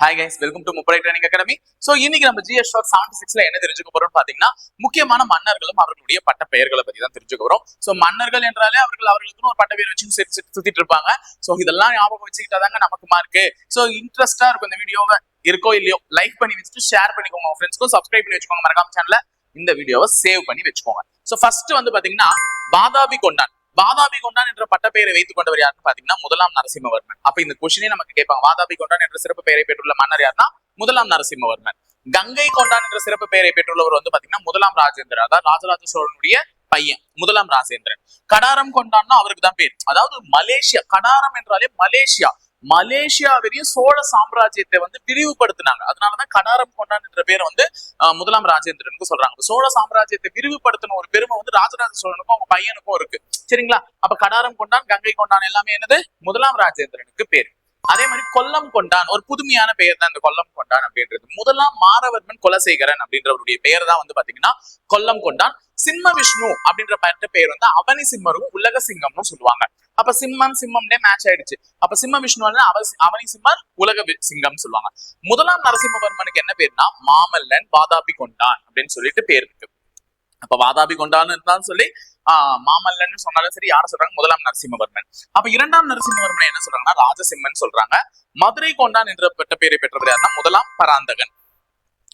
Hi guys welcome to முப்படை training academy so இன்னைக்கு நம்ம ஜிஎஸ் ஷாக் செவன்டி சிக்ஸ்ல என்ன தெரிஞ்சுக்க போறோம் பாத்தீங்கன்னா முக்கியமான மன்னர்களும் அவர்களுடைய பட்ட பெயர்களை பத்தி தான் தெரிஞ்சுக்க போறோம். சோ மன்னர்கள் என்றாலே அவர்கள் அவர்களுக்கு ஒரு பட்ட பேர் வச்சு சுத்திட்டு இருப்பாங்க. சோ இதெல்லாம் ஞாபகம் வச்சுக்கிட்டாதாங்க நமக்கு மார்க்கு சோ இன்ட்ரெஸ்டா இருக்கும் இந்த வீடியோவை. இருக்கோ இல்லையோ லைக் பண்ணி வச்சுட்டு ஷேர் பண்ணிக்கோங்க உங்க ஃப்ரெண்ட்ஸ்க்கும் சப்ஸ்கிரைப் பண்ணி வச்சுக்கோங்க மறக்காம சேனல்ல இந்த வீடியோவை சேவ் பண்ணி வச்சுக்கோங்க. சோ ஃபர்ஸ்ட் வந்து பாத்தீங்கன்னா பாதாபி கொண்டான். வாதாபி கொண்டான் என்ற பட்டப்பெயரை வைத்துக் கொண்டவர் யாருன்னு பாத்தீங்கன்னா முதலாம் நரசிம்மவர்மன். அப்ப இந்த கொஸ்டினே நமக்கு கேட்பாங்க. வாதாபி கொண்டான் என்ற சிறப்பு பெயரை பெற்றுள்ள மன்னர் யாருன்னா முதலாம் நரசிம்மவர்மன். கங்கை கொண்டான் என்ற சிறப்பு பெயரை பெற்றுள்ளவர் வந்து பாத்தீங்கன்னா முதலாம் ராஜேந்திரன். அதாவது ராஜராஜ சோழனுடைய பையன் முதலாம் ராஜேந்திரன். கடாரம் கொண்டான்னா அவருக்கு தான் பேர். அதாவது மலேசியா கடாரம் என்றாலே மலேசியா. மலேசியாவிலையும் சோழ சாம்ராஜ்யத்தை வந்து விரிவுபடுத்தினாங்க அதனாலதான் கடாரம் கொண்டான் என்ற பேரை வந்து முதலாம் ராஜேந்திரனுக்கு சொல்றாங்க. சோழ சாம்ராஜ்யத்தை விரிவுபடுத்தின ஒரு பெருமை வந்து ராஜராஜ சோழனுக்கும் அவங்க பையனுக்கும் இருக்கு. சரிங்களா? அப்ப கடாரம் கொண்டான் கங்கை கொண்டான் எல்லாமே என்னது? முதலாம் ராஜேந்திரனுக்கு பேரு. அதே மாதிரி கொல்லம் கொண்டான் ஒரு புதுமையான பெயர் தான் இந்த கொல்லம் கொண்டான் அப்படின்றது. முதலாம் மாரவர்மன் குலசேகரன் அப்படின்றவருடைய பெயர் தான் வந்து பாத்தீங்கன்னா கொல்லம் கொண்டான். சிம்ம விஷ்ணு அப்படின்ற பட்ட பெயர் வந்து அவனி சிம்மரும் உலக சிங்கம்னு சொல்லுவாங்க. அப்ப சிம்மம் சிம்மம்னே மேட்ச் ஆயிடுச்சு. அப்ப சிம்ம விஷ்ணு அவனி சிம்மர் உலக சிங்கம் சொல்லுவாங்க. முதலாம் நரசிம்மவர்மனுக்கு என்ன பேர்னா மாமல்லன் பாதாபி கொண்டான் அப்படின்னு சொல்லிட்டு பேர் இருக்கு. அப்ப வாதாபி கொண்டான்னு இருந்தாலும் சொல்லி ஆஹ் மாமல்லன் சொன்னாலும் சரி யார சொல்றாங்க? முதலாம் நரசிம்மவர்மன். அப்ப இரண்டாம் நரசிம்மவர்மன் என்ன சொல்றாங்கன்னா ராஜசிம்மன் சொல்றாங்க. மதுரை கொண்டான் என்ற பெற்ற பேரை பெற்றவர் யாருன்னா முதலாம் பராந்தகன்.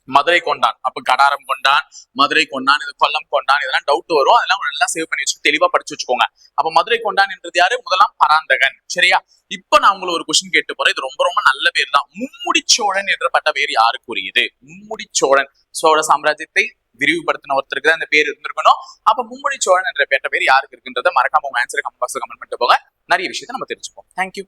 மதுரை கொண்டான். அப்ப கடாரம் கொண்டான் மதுரை கொண்டான் இது கொல்லம் கொண்டான் இதெல்லாம் டவுட் வரும். அதெல்லாம் நல்லா சேவ் பண்ணி வச்சு தெளிவா படிச்சு வச்சுக்கோங்க. அப்ப மதுரை கொண்டான் என்றது யாரு? முதலாம் பராந்தகன். சரியா? இப்ப நான் உங்களுக்கு ஒரு கொஸ்டின் கேட்டு போறேன். இது ரொம்ப ரொம்ப நல்ல பேர் தான் மும்முடி சோழன் என்ற பட்ட பேர் யாருக்குரியது மும்முடி சோழன். சோழ சாம்ராஜ்யத்தை விரிவுபடுத்தின ஒருத்தருக்கு தான் இந்த பேர் இருந்திருக்கணும். அப்ப மும்முடி சோழன் என்ற பேட்ட பேர் யாருக்கு இருக்குன்றத மறக்காம உங்க ஆன்சர் கமெண்ட் பாக்ஸ்ல கமெண்ட் பண்ணிட்டு போங்க. நிறைய விஷயத்த நம்ம தெரிஞ்சுப்போம். தேங்க்யூ